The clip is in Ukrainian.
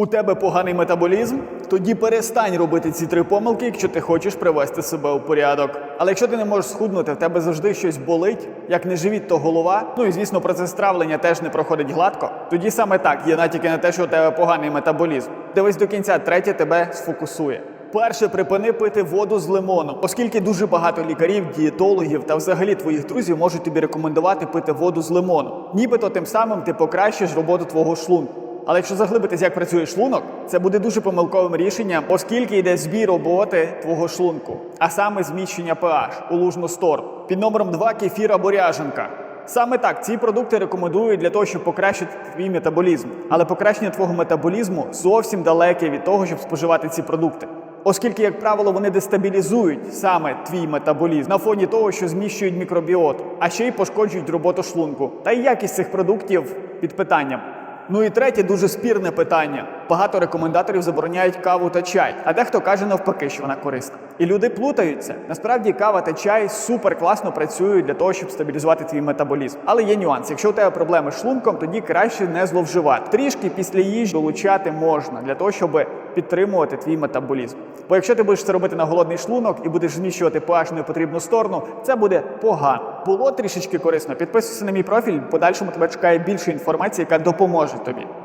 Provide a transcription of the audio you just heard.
У тебе поганий метаболізм? Тоді перестань робити ці три помилки, якщо ти хочеш привести себе у порядок. Але якщо ти не можеш схуднути, в тебе завжди щось болить, як не живіт, то голова. Ну і звісно, процес травлення теж не проходить гладко. Тоді саме так є натяки на те, що у тебе поганий метаболізм. Дивись до кінця, третє тебе сфокусує. Перше, припини пити воду з лимоном, оскільки дуже багато лікарів, дієтологів та взагалі твоїх друзів можуть тобі рекомендувати пити воду з лимоном. Нібито тим самим ти покращиш роботу твого шлунку. Але якщо заглибитись, як працює шлунок, це буде дуже помилковим рішенням, оскільки йде збій роботи твого шлунку, а саме зміщення pH у лужну сторону. Під номером 2 кефір або ряженка. Саме так ці продукти рекомендують для того, щоб покращити твій метаболізм. Але покращення твого метаболізму зовсім далеке від того, щоб споживати ці продукти. Оскільки, як правило, вони дестабілізують саме твій метаболізм на фоні того, що зміщують мікробіоту, а ще й пошкоджують роботу шлунку. Та й якість цих продуктів під питанням. Ну і третє дуже спірне питання. Багато рекомендаторів забороняють каву та чай, а дехто каже навпаки, що вона корисна. І люди плутаються. Насправді кава та чай супер класно працюють для того, щоб стабілізувати твій метаболізм. Але є нюанс. Якщо у тебе проблеми з шлунком, тоді краще не зловживати. Трішки після їжі долучати можна для того, щоб підтримувати твій метаболізм. Бо якщо ти будеш це робити на голодний шлунок і будеш зміщувати pH в непотрібну сторону, це буде погано. Було трішечки корисно. Підписуйся на мій профіль. Подальшому тебе чекає більше інформації, яка допоможе тобі.